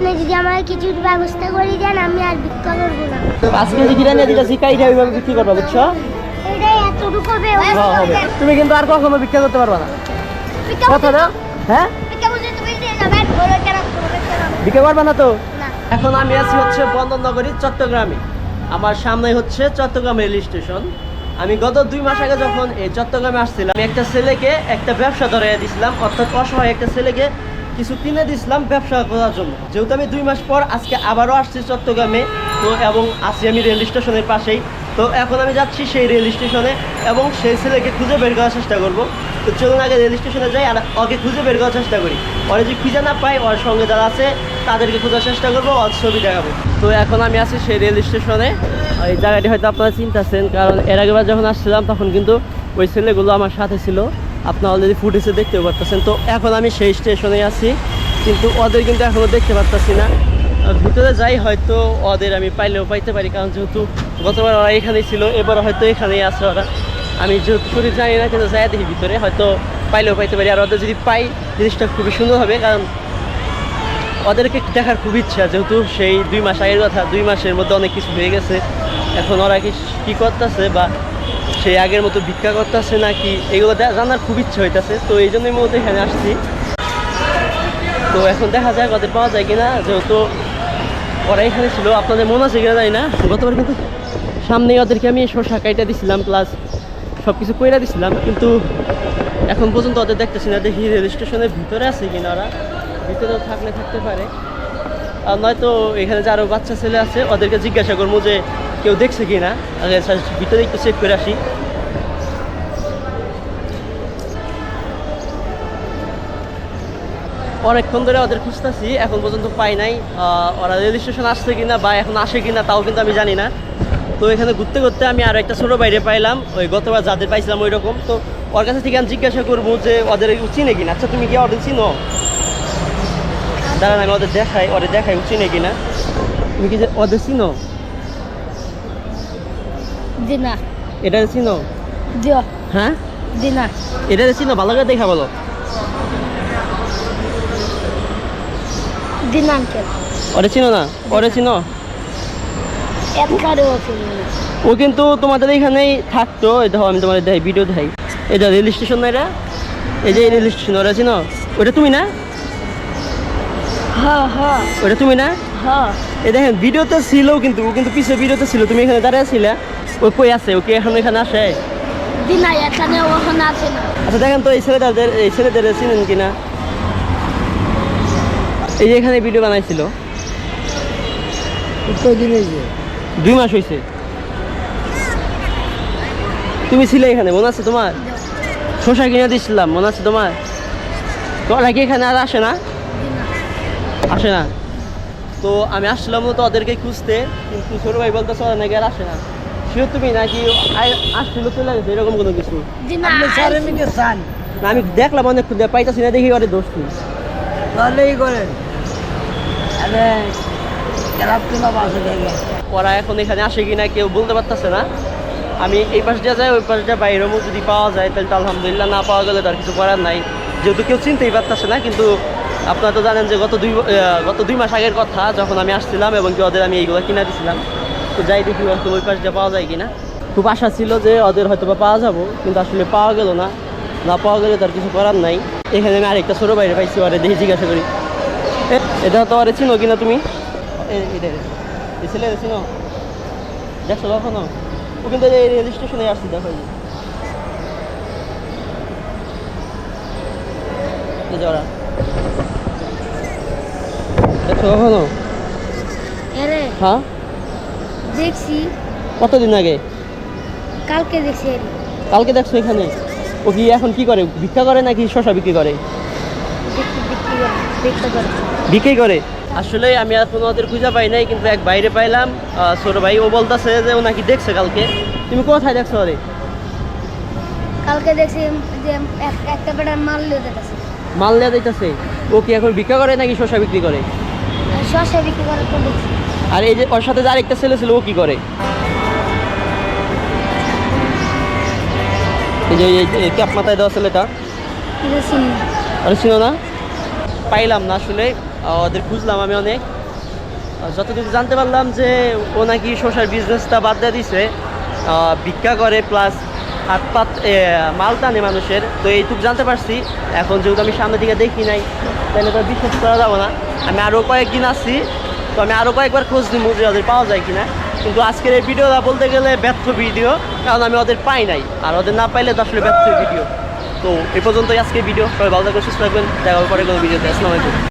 আপনি যদি আমার কিছুর ব্যবস্থা করে দেন আমি আর ভিক্ষা করব না। পাঁচ কেজি ওইভাবে বিক্রি করবা বুঝছ? এটাই এতটুকু হবে হ্যাঁ হবে। তুমি কিন্তু আর কখনো বিক্রি করতে পারবা না। ভিক্ষা কথা দাও। হ্যাঁ? ভিক্ষা করবে না তো? এখন আমি আছি হচ্ছে বন্দরনগরী চট্টগ্রামে। আমার সামনে হচ্ছে চট্টগ্রাম রেল স্টেশন। আমি গত দুই মাস আগে যখন এই চট্টগ্রামে আসছিলাম আমি একটা ছেলেকে একটা ব্যবসা ধরে দিয়েছিলাম অর্থাৎ অসহায় একটা ছেলেকে কিছু কিনে দিয়েছিলাম ব্যবসা করার জন্য। যেহেতু আমি দুই মাস পর আজকে আবারও আসছি চট্টগ্রামে, তো এবং আছি আমি রেল স্টেশনের পাশেই, তো এখন আমি যাচ্ছি সেই রেল স্টেশনে এবং সেই ছেলেকে খুঁজে বের করার চেষ্টা করব। তো চলুন আগে রেল স্টেশনে যাই আর ওকে খুঁজে বের করার চেষ্টা করি। ওরা যদি খুঁজে না পাই ওর সঙ্গে যারা আছে, তাদেরকে খোঁজার চেষ্টা করব, ওর ছবি দেখাবো। তো এখন আমি আছি সেই রেল স্টেশনে। এই জায়গাটি হয়তো আপনারা চিন্তাছেন, কারণ এর আগেবার যখন আসছিলাম, তখন কিন্তু ওই ছেলেগুলো আমার সাথে ছিল। আপনারা অলরেডি ফুটেজে দেখতে পারতেছেন। তো এখন আমি সেই স্টেশনে আছি, কিন্তু ওদের কিন্তু এখনও দেখতে পারতেছি না। ভিতরে যাই হয়তো ওদের আমি পাইলেও পাইতে পারি, কারণ যেহেতু গতবার ওরা এখানেই ছিল, এবার হয়তো এখানেই আছে ওরা। আমি যেহেতু শরীর জানি না, কিন্তু যাই দেখি ভিতরে, হয়তো পাইলেও পাইতে পারি। আর ওদের যদি পাই, জিনিসটা খুবই সুন্দর হবে, কারণ ওদেরকে দেখার খুব ইচ্ছা, যেহেতু সেই দুই মাস আগের কথা, দুই মাসের মধ্যে অনেক কিছু হয়ে গেছে। এখন ওরা কি, কী করতেছে বা সেই আগের মতো ভিক্ষা করতেছে নাকি? এগুলো জানার খুব ইচ্ছা হইতেছে তো এই জন্যই মূলত এখানে আসছি। তো এখন দেখা যায় ওদের পাওয়া যায় কিনা যেহেতু ওরা এখানে ছিল আপনাদের মনে আছে কিনা জানি না। গতবার কিন্তু সামনেই ওদেরকে আমি শসা কাইটা দিছিলাম প্লাস সব কিছু কইরা দিছিলাম কিন্তু এখন পর্যন্ত ওদের দেখতেছি না দেখি রেল স্টেশনের ভিতরে আছে কিনা ওরা। ভিতরেও থাকলে থাকতে পারে। আর নয়তো এখানে যে আরও বাচ্চা ছেলে আছে ওদেরকে জিজ্ঞাসা করব যে কেউ দেখছে কি না ভিতরে একটু চেক করে আসি। অনেকক্ষণ ধরে ওদের খুঁজতেছি এখন পর্যন্ত পাই নাই। ওরা রেল স্টেশন আসছে কিনা বা এখন আসে কিনা তাও কিন্তু আমি জানি না। তো এখানে ঘুরতে ঘুরতে আমি আর একটা ছোটো বাইরে পাইলাম ওই গতবার যাদের পাইছিলাম ওই রকম তো ওর কাছে থেকে আমি জিজ্ঞাসা করব যে ওদের চিনে কিনা। আচ্ছা তুমি কি ওদের চিনো? দাঁড়ান আমি ওদের দেখাই ওদের দেখাই চিনে কিনা। তুমি কি যে ওদের চিনো? দিনা এটা চিনো? হ্যাঁ? দিনা এটা চিনো? ভালো করে দেখা বলো। দিনা আঙ্কেল। ওরে চিনো না ওরে চিনো। ও কিন্তু তোমাদের এখানেই থাকতো। আমি তোমাদের দেখাই ভিডিও দেখাই। এটা রেল স্টেশন না এটা? এই যে রেল স্টেশন ওরা চিনো। ওটা তুমি না? হ্যাঁ হ্যাঁ। ওটা তুমি না? হ্যাঁ। এই দেখেন ভিডিওতে ছিল কিন্তু ও কিন্তু পিছিয়ে ভিডিওতে ছিল। তুমি এখানে দাঁড়িয়ে ছিলে ও কই আছে? ওকে এখন এখানে আসে? এখানে আছে আচ্ছা দেখেন তো এই ছেলেদের এই ছেলেদের চিনেন কিনা? এই যে এখানে ভিডিও বানাইছিল। দুই মাস হয়েছে তুমি ছিলে এখানে মনে আছে তোমার? কিনে দিচ্ছিলাম মনে আছে তোমার? কি এখানে আর আসে না? আসে না। তো আমি আসছিলাম তো ওদেরকে খুঁজতে কিন্তু ছোট ভাই বলতেছে ওরা নাকি আর আসে না। শিও তুমি নাকি আসছিল চলে গেছে এরকম কোনো কিছু? আমি দেখলাম অনেক খুঁজে পাইতাছি না দেখি ওরে দোষ কি। তাহলেই করেন আরে খারাপ কিনা বাসে থেকে ওরা এখন এখানে আসে কিনা কেউ বলতে পারতেছে না। আমি এই পাশ দিয়ে যাই, ওই পাশ দিয়ে বাইরেও যদি পাওয়া যায়, তাহলে তো আলহামদুলিল্লাহ না পাওয়া গেলে তার কিছু করার নাই। যেহেতু কেউ চিনতেই পারতেছে না, কিন্তু আপনারা তো জানেন যে গত দুই গত দুই মাস আগের কথা, যখন আমি আসছিলাম এবং কি ওদের আমি এইগুলো কিনা দিছিলাম। তো যাই দেখি হয়তো ওই পাশ দিয়ে পাওয়া যায় কিনা। খুব আশা ছিল যে ওদের হয়তো বা পাওয়া যাব, কিন্তু আসলে পাওয়া গেল না। না পাওয়া গেলে তার কিছু করার নাই। এখানে আমি আরেকটা ছোটো বাইরে পাইছি, ওরে দেখি জিজ্ঞাসা করি। এটা তো ওরে চিনো কিনা তুমি? এই ছেলে চিনো দেখছ কখনো ও কিন্তু এই রেল স্টেশনে আসছি দেখো এই যে। ওরা। দেখছ কখনো হ্যাঁ? দেখছি। কতদিন আগে? কালকে দেখছি কালকে দেখছ এখানে? ও কি এখন কি করে? ভিক্ষা করে নাকি শশা বিক্রি করে দেখতে দেখতে করে দেখতে করে বিক্রি করে আসলে আমি আর কোনো ওদের খুঁজে পাই নাই কিন্তু এক বাইরে পাইলাম ছোট ভাই ও বলতেছে যে ও নাকি দেখছে কালকে তুমি কোথায় দেখছ ওরে কালকে দেখছি যে একটা বেটার মাল লিয়ে দেখেছে মাল নেওয়া যাইতেছে ও কি এখন ভিক্ষা করে নাকি শশা বিক্রি করে শসা বিক্রি করে তো আর এই যে ওর সাথে যে আরেকটা ছেলে ছিল ও কি করে এই যে এই- মাথায় দেওয়া ছেলেটা চিনি আরে ছিল না পাইলাম না আসলে ওদের খুঁজলাম আমি অনেক। যতটুকু জানতে পারলাম যে ও নাকি শসার বিজনেসটা বাদ দিয়ে দিছে ভিক্ষা করে প্লাস হাত পাত মাল টানে মানুষের। তো এইটুকু জানতে পারছি, এখন যেহেতু আমি সামনে দিকে দেখি নাই, তাহলে তো বিশ্বাস করা যাবে না। আমি আরও কয়েকদিন আসছি তো আমি আরও কয়েকবার খোঁজ নিব যে ওদের পাওয়া যায় কিনা। কিন্তু আজকের এই ভিডিওটা বলতে গেলে ব্যর্থ ভিডিও কারণ আমি ওদের পাই নাই। আর ওদের না পাইলে তো আসলে ব্যর্থ ভিডিও তো এ পর্যন্তই আজকে ভিডিও সবাই ভালো থাকবেন, সুস্থ থাকবেন। দেখা পরে কোনো ভিডিওতে আসসালামু আলাইকুম।